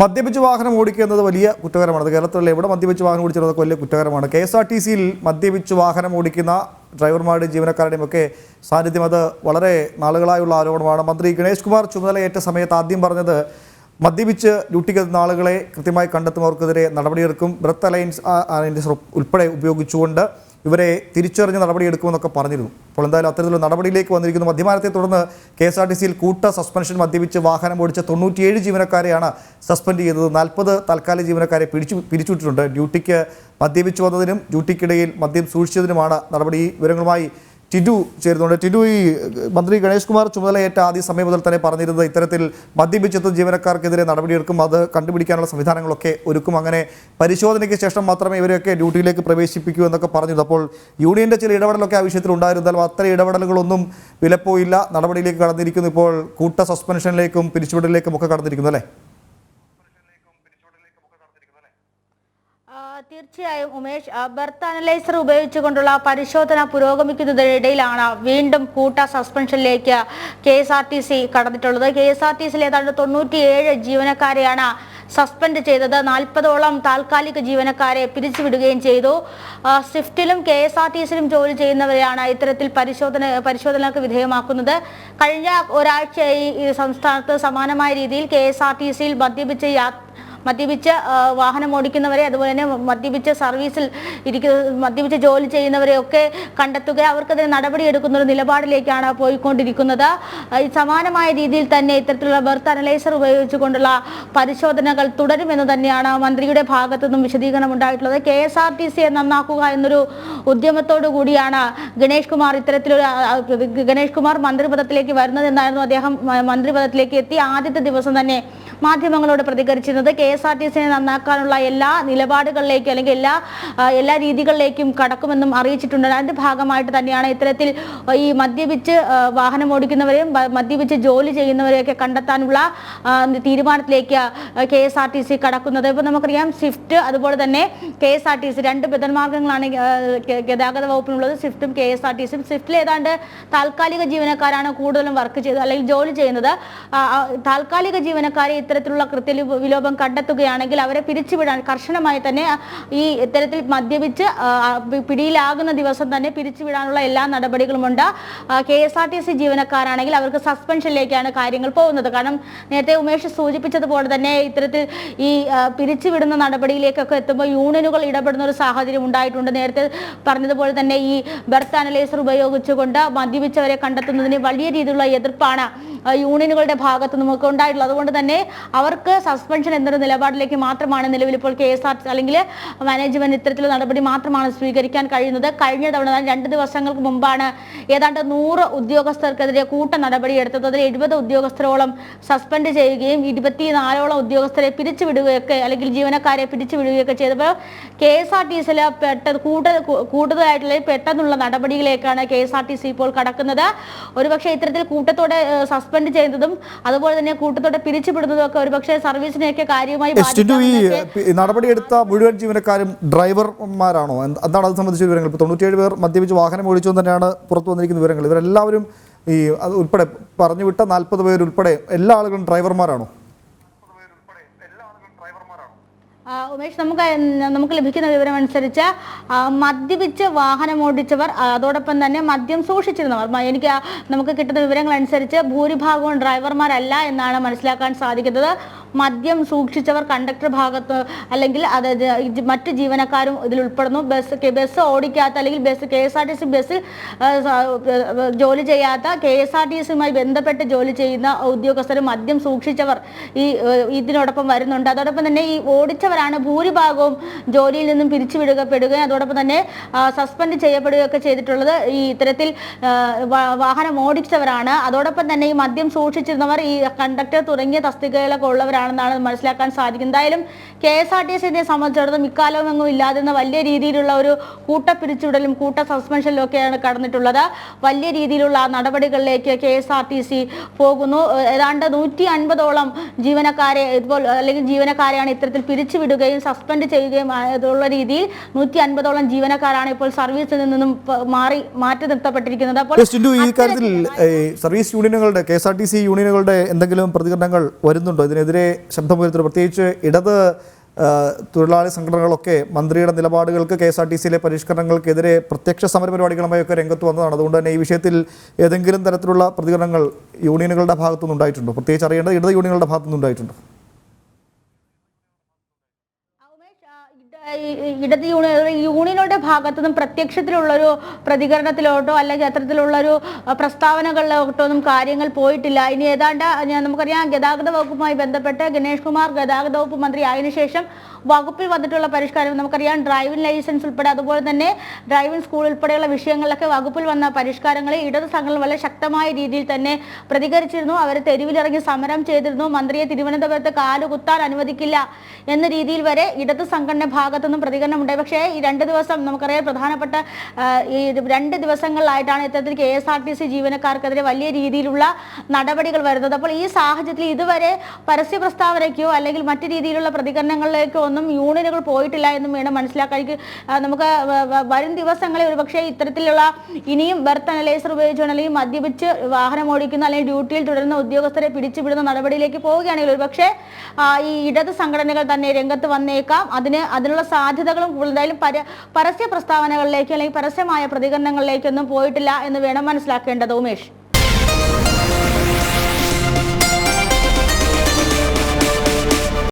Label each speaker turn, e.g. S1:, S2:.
S1: മദ്യപിച്ച് വാഹനം ഓടിക്കുന്നത് വലിയ കുറ്റകരമാണ്. കേരളത്തിലുള്ള എവിടെ മദ്യപിച്ച് വാഹനം ഓടിച്ചിരുന്നതൊക്കെ വലിയ കുറ്റകരമാണ്. കെ എസ് ആർ ടി സിയിൽ മദ്യപിച്ച് വാഹനം ഓടിക്കുന്ന ഡ്രൈവർമാരുടെയും ജീവനക്കാരുടെയും ഒക്കെ സാന്നിധ്യം അത് വളരെ നാളുകളായുള്ള ആരോപണമാണ്. മന്ത്രി ഗണേഷ് കുമാർ ചുമതലയേറ്റ സമയത്ത് ആദ്യം പറഞ്ഞത് മദ്യപിച്ച് ഡ്യൂട്ടി എത്തുന്ന ആളുകളെ കൃത്യമായി കണ്ടെത്തുന്നവർക്കെതിരെ നടപടിയെടുക്കും. ബ്രത്ത് അലയൻസ് ഉൾപ്പെടെ ഉപയോഗിച്ചുകൊണ്ട് ഇവരെ തിരിച്ചറിഞ്ഞ് നടപടിയെടുക്കുമെന്നൊക്കെ പറഞ്ഞിരുന്നു. അപ്പോൾ എന്തായാലും അത്തരത്തിലുള്ള നടപടിയിലേക്ക് വന്നിരിക്കുന്നു. മദ്യപാനത്തെ തുടർന്ന് കെ എസ് ആർ ടി സിയിൽ കൂട്ട സസ്പെൻഷൻ മദ്യപിച്ച് വാഹനം ഓടിച്ച തൊണ്ണൂറ്റിയേഴ് ജീവനക്കാരെയാണ് സസ്പെൻഡ് ചെയ്തത്. നാൽപ്പത് താൽക്കാലിക ജീവനക്കാരെ പിടിച്ചു പിരിച്ചുവിട്ടിട്ടുണ്ട്. ഡ്യൂട്ടിക്ക് മദ്യപിച്ചു വന്നതിനും ഡ്യൂട്ടിക്കിടയിൽ മദ്യം സൂക്ഷിച്ചതിനുമാണ് നടപടി. വിവരങ്ങളുമായി ടിറ്റു ചേരുന്നുണ്ട്. ടിഡു ഈ മന്ത്രി ഗണേഷ് കുമാർ ചുമതലയേറ്റ ആദ്യ സമയം മുതൽ തന്നെ പറഞ്ഞിരുന്നത് ഇത്തരത്തിൽ മദ്യപിച്ചെത്തുന്ന ജീവനക്കാർക്കെതിരെ നടപടിയെടുക്കും അത് കണ്ടുപിടിക്കാനുള്ള സംവിധാനങ്ങളൊക്കെ ഒരുക്കും. അങ്ങനെ പരിശോധനയ്ക്ക് ശേഷം മാത്രമേ ഇവരെയൊക്കെ ഡ്യൂട്ടിയിലേക്ക് പ്രവേശിപ്പിക്കൂ എന്നൊക്കെ പറഞ്ഞിരുന്നു. അപ്പോൾ യൂണിയന്റെ ചില ഇടപെടലൊക്കെ ആ വിഷയത്തിൽ ഉണ്ടായിരുന്നാലും അത്തരം ഇടപെടലുകളൊന്നും വിലപ്പോയില്ല. നടപടിയിലേക്ക് കടന്നിരിക്കുന്നു. ഇപ്പോൾ കൂട്ട സസ്പെൻഷനിലേക്കും പിരിച്ചുവിടലിലേക്കും ഒക്കെ കടന്നിരിക്കുന്നു അല്ലേ?
S2: തീർച്ചയായും ഉമേഷ് ബർത്ത് അനലൈസർ ഉപയോഗിച്ചുകൊണ്ടുള്ള പരിശോധന പുരോഗമിക്കുന്നതിനിടയിലാണ് വീണ്ടും കൂട്ട സസ്പെൻഷനിലേക്ക് K S R T C കടന്നിട്ടുള്ളത്. K S R T സിയിൽ ഏതാണ്ട് തൊണ്ണൂറ്റിയേഴ് ജീവനക്കാരെയാണ് സസ്പെൻഡ് ചെയ്തത്. നാൽപ്പതോളം താൽക്കാലിക ജീവനക്കാരെ പിരിച്ചുവിടുകയും ചെയ്തു. സ്വിഫ്റ്റിലും കെ എസ് ആർ ടി സിയിലും ജോലി ചെയ്യുന്നവരെയാണ് ഇത്തരത്തിൽ പരിശോധന പരിശോധനകൾക്ക് വിധേയമാക്കുന്നത്. കഴിഞ്ഞ ഒരാഴ്ചയായി സംസ്ഥാനത്ത് സമാനമായ രീതിയിൽ കെ എസ് ആർ ടി സിയിൽ മദ്യപിച്ച് മദ്യപിച്ച് വാഹനം ഓടിക്കുന്നവരെ അതുപോലെ തന്നെ മദ്യപിച്ച് സർവീസിൽ ഇരിക്കുന്ന മദ്യപിച്ച് ജോലി ചെയ്യുന്നവരെ ഒക്കെ കണ്ടെത്തുക. അവർക്കെതിരെ നടപടിയെടുക്കുന്ന ഒരു നിലപാടിലേക്കാണ് പോയിക്കൊണ്ടിരിക്കുന്നത്. സമാനമായ രീതിയിൽ തന്നെ ഇത്തരത്തിലുള്ള ബർത്ത് അനലൈസർ ഉപയോഗിച്ചുകൊണ്ടുള്ള പരിശോധനകൾ തുടരുമെന്ന് തന്നെയാണ് മന്ത്രിയുടെ ഭാഗത്തു നിന്നും വിശദീകരണം ഉണ്ടായിട്ടുള്ളത്. കെ എസ് ആർ ടി സിയെ നന്നാക്കുക എന്നൊരു ഉദ്യമത്തോടു കൂടിയാണ് ഗണേഷ് കുമാർ ഇത്തരത്തിലൊരു ഗണേഷ് കുമാർ മന്ത്രിപദത്തിലേക്ക് വരുന്നതെന്നായിരുന്നു അദ്ദേഹം മ- മന്ത്രിപദത്തിലേക്ക് എത്തി. ആദ്യത്തെ ദിവസം തന്നെ മാധ്യമങ്ങളോട് പ്രതികരിച്ചിരുന്നത് കെ എസ് ആർ ടി സിനെ നന്നാക്കാനുള്ള എല്ലാ നിലപാടുകളിലേക്കും അല്ലെങ്കിൽ എല്ലാ എല്ലാ രീതികളിലേക്കും കടക്കുമെന്നും അറിയിച്ചിട്ടുണ്ട്. അതിന്റെ ഭാഗമായിട്ട് തന്നെയാണ് ഇത്തരത്തിൽ ഈ മദ്യപിച്ച് വാഹനം ഓടിക്കുന്നവരെയും മദ്യപിച്ച് ജോലി ചെയ്യുന്നവരെയൊക്കെ കണ്ടെത്താനുള്ള തീരുമാനത്തിലേക്ക് K S R T C കടക്കുന്നത്. ഇപ്പൊ നമുക്കറിയാം സ്വിഫ്റ്റ് അതുപോലെ തന്നെ K S R T C രണ്ട് ബദൽമാർഗങ്ങളാണ് ഗതാഗത വകുപ്പിനുള്ളത് സ്വിഫ്റ്റും കെ എസ് ആർ ടി സിയും സ്വിഫ്റ്റിൽ ഏതാണ്ട് താൽക്കാലിക ജീവനക്കാരാണ് കൂടുതലും വർക്ക് ചെയ്തത് അല്ലെങ്കിൽ ജോലി ചെയ്യുന്നത്. താൽക്കാലിക ജീവനക്കാരെ ഇത്തരത്തിലുള്ള കൃത്യ വിലോപം കണ്ടെത്തുകയാണെങ്കിൽ അവരെ പിരിച്ചുവിടാൻ കർശനമായി തന്നെ ഈ ഇത്തരത്തിൽ മദ്യപിച്ച് പിടിയിലാകുന്ന ദിവസം തന്നെ പിരിച്ചുവിടാനുള്ള എല്ലാ നടപടികളുമുണ്ട്. K S R T C ജീവനക്കാരാണെങ്കിൽ അവർക്ക് സസ്പെൻഷനിലേക്കാണ് കാര്യങ്ങൾ പോകുന്നത്. കാരണം നേരത്തെ ഉമേഷ് സൂചിപ്പിച്ചതുപോലെ തന്നെ ഇത്തരത്തിൽ ഈ പിരിച്ചുവിടുന്ന നടപടിയിലേക്കൊക്കെ എത്തുമ്പോൾ യൂണിയനുകൾ ഇടപെടുന്ന ഒരു സാഹചര്യം ഉണ്ടായിട്ടുണ്ട്. നേരത്തെ പറഞ്ഞതുപോലെ തന്നെ ഈ ബർത്ത് അനലൈസർ ഉപയോഗിച്ചുകൊണ്ട് മദ്യപിച്ചവരെ കണ്ടെത്തുന്നതിന് വലിയ രീതിയിലുള്ള എതിർപ്പാണ് യൂണിയനുകളുടെ ഭാഗത്ത് നമുക്ക് ഉണ്ടായിട്ടുള്ളത്. അതുകൊണ്ട് തന്നെ അവർക്ക് സസ്പെൻഷൻ എന്നൊരു നിലപാടിലേക്ക് മാത്രമാണ് നിലവിൽ ഇപ്പോൾ കെ എസ് ആർ അല്ലെങ്കിൽ മാനേജ്മെന്റ് ഇത്തരത്തിലുള്ള നടപടി മാത്രമാണ് സ്വീകരിക്കാൻ കഴിയുന്നത്. കഴിഞ്ഞ തവണ രണ്ട് ദിവസങ്ങൾക്ക് മുമ്പാണ് ഏതാണ്ട് നൂറ് ഉദ്യോഗസ്ഥർക്കെതിരെ കൂട്ട നടപടി എടുത്തത്. അതിൽ എഴുപത് ഉദ്യോഗസ്ഥരോളം സസ്പെൻഡ് ചെയ്യുകയും ഇരുപത്തിനാലോളം ഉദ്യോഗസ്ഥരെ പിരിച്ചുവിടുകയൊക്കെ അല്ലെങ്കിൽ ജീവനക്കാരെ പിരിച്ചുവിടുകയൊക്കെ ചെയ്തപ്പോൾ കെ എസ് ആർ ടി സിയിൽ പെട്ട കൂടുതൽ കൂടുതലായിട്ടുള്ള പെട്ടെന്നുള്ള നടപടികളിലേക്കാണ് K S R T C ഇപ്പോൾ കടക്കുന്നത്. ഒരുപക്ഷെ ഇത്തരത്തിൽ കൂട്ടത്തോടെ സസ്പെൻഡ് ചെയ്യുന്നതും അതുപോലെ തന്നെ കൂട്ടത്തോടെ പിരിച്ചുവിടുന്നതും ഒക്കെ ഒരുപക്ഷെ സർവീസിനെയൊക്കെ കാര്യമായി
S1: നടപടിയെടുത്ത മുഴുവൻ ജീവനക്കാരും ഡ്രൈവർമാരാണോ? എന്ത്- എന്താണ് അത് സംബന്ധിച്ച വിവരങ്ങൾ? ഇപ്പോൾ തൊണ്ണൂറ്റിയേഴ് പേർ മദ്യപിച്ച് വാഹനം ഓടിച്ചു തന്നെയാണ് പുറത്തു വന്നിരിക്കുന്ന വിവരങ്ങൾ. ഇവരെല്ലാവരും ഈ അത് ഉൾപ്പെടെ പറഞ്ഞു വിട്ട നാൽപ്പത് പേരുൾപ്പെടെ എല്ലാ ആളുകളും ഡ്രൈവർമാരാണോ
S2: ആ, ഉമേഷ് നമുക്ക് നമുക്ക് ലഭിക്കുന്ന വിവരം അനുസരിച്ച് മദ്യപിച്ച് വാഹനം ഓടിച്ചവർ അതോടൊപ്പം തന്നെ മദ്യം സൂക്ഷിച്ചിരുന്നവർ എനിക്ക് നമുക്ക് കിട്ടുന്ന വിവരങ്ങൾ അനുസരിച്ച് ഭൂരിഭാഗവും ഡ്രൈവർമാരല്ല എന്നാണ് മനസ്സിലാക്കാൻ സാധിക്കുന്നത്. മദ്യം സൂക്ഷിച്ചവർ കണ്ടക്ടർ ഭാഗത്ത് അല്ലെങ്കിൽ അതായത് മറ്റ് ജീവനക്കാരും ഇതിൽ ഉൾപ്പെടുന്നു. ബസ് ബസ് ഓടിക്കാത്ത അല്ലെങ്കിൽ bus K S R T C ബസ്സിൽ ആ, സ- ആ, ജോലി ചെയ്യാത്ത കെ എസ് ആർ ടി സിയുമായി ബന്ധപ്പെട്ട് ജോലി ചെയ്യുന്ന ഉദ്യോഗസ്ഥരും മദ്യം സൂക്ഷിച്ചവർ ഈ ഇതിനോടൊപ്പം വരുന്നുണ്ട്. അതോടൊപ്പം തന്നെ ഈ ഓടിച്ചവരാണ് ഭൂരിഭാഗവും ജോലിയിൽ നിന്നും പിരിച്ചുവിടുകപ്പെടുകയും അതോടൊപ്പം തന്നെ സസ്പെൻഡ് ചെയ്യപ്പെടുകയൊക്കെ ചെയ്തിട്ടുള്ളത് ഈ ഇത്തരത്തിൽ വാഹനം ഓടിച്ചവരാണ്. അതോടൊപ്പം തന്നെ ഈ മദ്യം സൂക്ഷിച്ചിരുന്നവർ ഈ കണ്ടക്ടർ തുടങ്ങിയ തസ്തികകളൊക്കെ ഉള്ളവരാണെന്നാണ് മനസ്സിലാക്കാൻ സാധിക്കും. എന്തായാലും കെ എസ് ആർ ടി സിനെ സംബന്ധിച്ചിടത്തോളം ഇക്കാലവും എങ്ങും ഇല്ലാതിരുന്ന വലിയ രീതിയിലുള്ള ഒരു കൂട്ട പിരിച്ചുവിടലും കൂട്ട സസ്പെൻഷനിലും ഒക്കെയാണ് കടന്നിട്ടുള്ളത്. വലിയ രീതിയിലുള്ള നടപടികളിലേക്ക് K S R T C പോകുന്നു. ഏതാണ്ട് നൂറ്റി അൻപതോളം ജീവനക്കാരെ ഇതുപോലെ അല്ലെങ്കിൽ ജീവനക്കാരെയാണ് ഇത്തരത്തിൽ പിരിച്ചുവിടുകയും സസ്പെൻഡ് ചെയ്യുകയും ആയതുള്ള രീതിയിൽ നൂറ്റി അൻപതോളം ജീവനക്കാരാണ് ഇപ്പോൾ സർവീസിൽ നിന്നും മാറി മാറ്റി നിർത്തപ്പെട്ടിരിക്കുന്നത്. അപ്പോൾ
S1: ഈ കാര്യത്തിൽ service യൂണിയനുകളുടെ K S R T C യൂണിയനുകളുടെ എന്തെങ്കിലും പ്രതികരണങ്ങൾ വരുന്നുണ്ടോ? ഇതിനെതിരെ ശബ്ദമുയർത്തുന്നത് പ്രത്യേകിച്ച് ഇടത് തൊഴിലാളി സംഘടനകളൊക്കെ മന്ത്രിയുടെ നിലപാടുകൾക്ക് കെ എസ് ആർ ടി സിയിലെ പരിഷ്കരണങ്ങൾക്കെതിരെ പ്രത്യക്ഷ സമര പരിപാടികളുമായൊക്കെ രംഗത്ത് വന്നതാണ്. അതുകൊണ്ട് തന്നെ ഈ വിഷയത്തിൽ ഏതെങ്കിലും തരത്തിലുള്ള പ്രതികരണങ്ങൾ യൂണിയനുകളുടെ ഭാഗത്തുനിന്ന് ഉണ്ടായിട്ടുണ്ടോ പ്രത്യേകിച്ച് അറിയേണ്ടത് ഇടത് യൂണിയനുകളുടെ ഭാഗത്തുനിന്ന്
S2: ഇടത് യൂണിയനുകളുടെ ഭാഗത്തു നിന്നും പ്രത്യക്ഷത്തിലുള്ളൊരു പ്രതികരണത്തിലോട്ടോ അല്ലെങ്കിൽ അത്തരത്തിലുള്ളൊരു പ്രസ്താവനകളിലോട്ടോ ഒന്നും കാര്യങ്ങൾ പോയിട്ടില്ല. ഇനി ഏതാണ്ട് നമുക്കറിയാം ഗതാഗത വകുപ്പുമായി ബന്ധപ്പെട്ട് ഗണേഷ് കുമാർ ഗതാഗത വകുപ്പ് മന്ത്രി ആയതിനു ശേഷം വകുപ്പിൽ വന്നിട്ടുള്ള പരിഷ്കാരം നമുക്കറിയാം ഡ്രൈവിംഗ് ലൈസൻസ് ഉൾപ്പെടെ അതുപോലെ തന്നെ ഡ്രൈവിംഗ് സ്കൂൾ ഉൾപ്പെടെയുള്ള വിഷയങ്ങളിലൊക്കെ വകുപ്പിൽ വന്ന പരിഷ്കാരങ്ങളെ ഇടത് സംഘങ്ങൾ വളരെ ശക്തമായ രീതിയിൽ തന്നെ പ്രതികരിച്ചിരുന്നു. അവർ തെരുവിലിറങ്ങി സമരം ചെയ്തിരുന്നു. മന്ത്രിയെ തിരുവനന്തപുരത്ത് കാലുകുത്താൻ അനുവദിക്കില്ല എന്ന രീതിയിൽ വരെ ഇടത് സംഘടന ഭാഗത്തുനിന്നും ഉണ്ടായി പക്ഷേ ഈ രണ്ട് ദിവസം നമുക്കറിയാം പ്രധാനപ്പെട്ട ഈ രണ്ട് ദിവസങ്ങളിലായിട്ടാണ് ഇത്തരത്തിൽ K S R T C ജീവനക്കാർക്കെതിരെ വലിയ രീതിയിലുള്ള നടപടികൾ വരുന്നത്. അപ്പോൾ ഈ സാഹചര്യത്തിൽ ഇതുവരെ പരസ്യ പ്രസ്താവനയ്ക്കോ അല്ലെങ്കിൽ മറ്റു രീതിയിലുള്ള പ്രതികരണങ്ങളിലേക്കോ ഒന്നും യൂണിയനുകൾ പോയിട്ടില്ല എന്നും വേണം മനസ്സിലാക്കാൻ. നമുക്ക് വരും ദിവസങ്ങളിൽ ഒരുപക്ഷെ ഇത്തരത്തിലുള്ള ഇനിയും ബർത്ത് അനലൈസർ ഉപയോഗിച്ചുകൊണ്ട് അല്ലെങ്കിൽ മദ്യപിച്ച് വാഹനം ഓടിക്കുന്ന അല്ലെങ്കിൽ ഡ്യൂട്ടിയിൽ തുടരുന്ന ഉദ്യോഗസ്ഥരെ പിടിച്ചുവിടുന്ന നടപടിയിലേക്ക് പോവുകയാണെങ്കിൽ ഒരുപക്ഷെ ഈ ഇടത് സംഘടനകൾ തന്നെ രംഗത്ത് വന്നേക്കാം. അതിന് അതിനുള്ള സാധ്യതകളും കൂടുതലായാലും പര പരസ്യ പ്രസ്താവനകളിലേക്ക് അല്ലെങ്കിൽ പരസ്യമായ പ്രതികരണങ്ങളിലേക്കൊന്നും പോയിട്ടില്ല എന്ന് വേണം മനസ്സിലാക്കേണ്ടത് ഉമേഷ്.